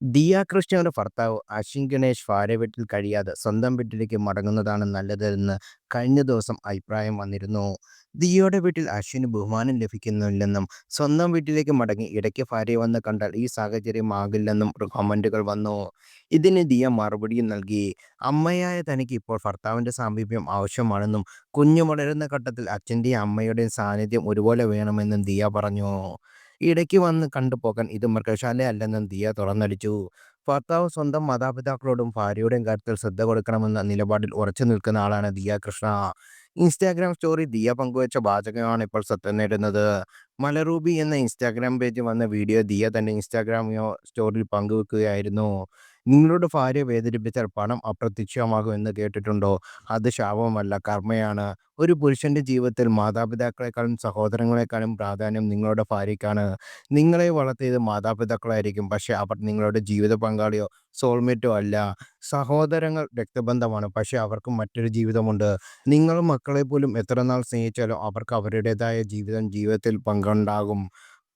ദിയ കൃഷ്ണയുടെ ഭർത്താവ് അശ്വിൻ ഗണേഷ് ഭാര്യ വീട്ടിൽ കഴിയാതെ സ്വന്തം വീട്ടിലേക്ക് മടങ്ങുന്നതാണ് നല്ലതെന്ന് കഴിഞ്ഞ ദിവസം അഭിപ്രായം വന്നിരുന്നു. ദിയയുടെ വീട്ടിൽ അശ്വിന് ബഹുമാനം ലഭിക്കുന്നില്ലെന്നും സ്വന്തം വീട്ടിലേക്ക് മടങ്ങി ഇടയ്ക്ക് ഭാര്യയെ വന്ന് കണ്ടാൽ ഈ സാഹചര്യം ആകില്ലെന്നും കമന്റുകൾ വന്നു. ഇതിന് ദിയ മറുപടിയും നൽകി. അമ്മയായ തനിക്ക് ഇപ്പോൾ ഭർത്താവിന്റെ സാമീപ്യം ആവശ്യമാണെന്നും കുഞ്ഞു വളരുന്ന ഘട്ടത്തിൽ അച്ഛന്റെയും അമ്മയുടെയും സാന്നിധ്യം ഒരുപോലെ വേണമെന്നും ദിയ പറഞ്ഞു. ഇടയ്ക്ക് വന്ന് കണ്ടുപോകാൻ ഇത് മൃഗശാലയല്ലെന്നും ദിയ തുറന്നടിച്ചു. ഭർത്താവ് സ്വന്തം മാതാപിതാക്കളോടും ഭാര്യയുടെയും കാര്യത്തിൽ ശ്രദ്ധ കൊടുക്കണമെന്ന നിലപാടിൽ ഉറച്ചു നിൽക്കുന്ന ആളാണ് ദിയ കൃഷ്ണ. ഇൻസ്റ്റാഗ്രാം സ്റ്റോറി ദിയ പങ്കുവച്ച വാചകമാണ് ഇപ്പോൾ സത്യം നേടുന്നത്. മലറൂബി എന്ന ഇൻസ്റ്റാഗ്രാം പേജ് വന്ന വീഡിയോ ദിയ തന്നെ ഇൻസ്റ്റാഗ്രാം സ്റ്റോറിയിൽ പങ്കുവെക്കുകയായിരുന്നു. നിങ്ങളുടെ ഭാര്യ വേദനിപ്പിച്ചാൽ പണം അപ്രത്യക്ഷമാകും എന്ന് കേട്ടിട്ടുണ്ടോ? അത് ശാപമല്ല കർമ്മയാണ്. ഒരു പുരുഷന്റെ ജീവിതത്തിൽ മാതാപിതാക്കളെക്കാളും സഹോദരങ്ങളെക്കാളും പ്രാധാന്യം നിങ്ങളുടെ ഭാര്യയ്ക്കാണ്. നിങ്ങളെ വളർത്തിയത് മാതാപിതാക്കളായിരിക്കും. പക്ഷെ അവർ നിങ്ങളുടെ ജീവിത പങ്കാളിയോ സോൾമേറ്റോ അല്ല. സഹോദരങ്ങൾ രക്തബന്ധമാണ്. പക്ഷെ അവർക്കും മറ്റൊരു ജീവിതമുണ്ട്. നിങ്ങൾ മക്കളെപ്പോലും എത്രനാൾ സ്നേഹിച്ചാലും അവർക്ക് അവരുടേതായ ജീവിതം ജീവിതത്തിൽ പങ്കുണ്ടാകും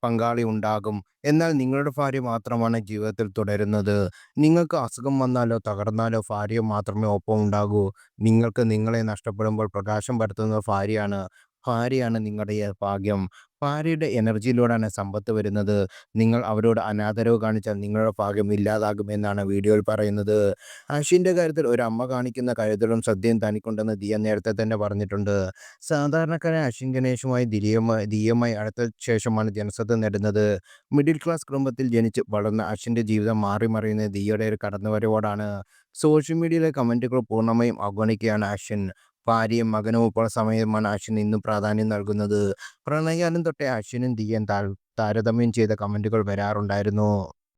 പങ്കാളി ഉണ്ടാകും. എന്നാൽ നിങ്ങളുടെ ഭാര്യ മാത്രമാണ് ജീവിതത്തിൽ തുടരുന്നത്. നിങ്ങൾക്ക് അസുഖം വന്നാലോ തകർന്നാലോ ഭാര്യ മാത്രമേ ഒപ്പം ഉണ്ടാകൂ നിങ്ങൾക്ക് നിങ്ങളെ നഷ്ടപ്പെടുമ്പോൾ പ്രകാശം പരത്തുന്ന ഭാര്യയാണ്. ഭാര്യയാണ് നിങ്ങളുടെ ഭാഗ്യം. ഭാര്യയുടെ എനർജിയിലൂടെയാണ് സമ്പത്ത് വരുന്നത്. നിങ്ങൾ അവരോട് അനാദരവ് കാണിച്ചാൽ നിങ്ങളുടെ ഭാഗ്യം ഇല്ലാതാകുമെന്നാണ് വീഡിയോയിൽ പറയുന്നത്. അശ്വിന്റെ കാര്യത്തിൽ ഒരു അമ്മ കാണിക്കുന്ന കരുതലും ശ്രദ്ധയും തനിക്കുണ്ടെന്ന് ദിയ നേരത്തെ തന്നെ പറഞ്ഞിട്ടുണ്ട്. സാധാരണക്കാരൻ അശ്വിൻ ഗണേഷുമായി ദിയയുമായി അടുത്ത ശേഷമാണ് ജനശ്രദ്ധ നേടുന്നത്. മിഡിൽ ക്ലാസ് കുടുംബത്തിൽ ജനിച്ച് വളർന്ന അശ്വിന്റെ ജീവിതം മാറിമറിയുന്നത് ദിയയുടെ ഒരു കടന്നുവരവോടാണ് സോഷ്യൽ മീഡിയയിലെ കമന്റുകൾ പൂർണമായും അവഗണിക്കുകയാണ് അശ്വിൻ. ഭാര്യയും മകനും ഇപ്പോൾ സമയമാണ് അശ്വിൻ ഇന്നും പ്രാധാന്യം നൽകുന്നത്. പ്രണയകാലം തൊട്ടേ അശ്വിനും ദിയയും താരതമ്യം ചെയ്ത കമന്റുകൾ വരാറുണ്ടായിരുന്നു.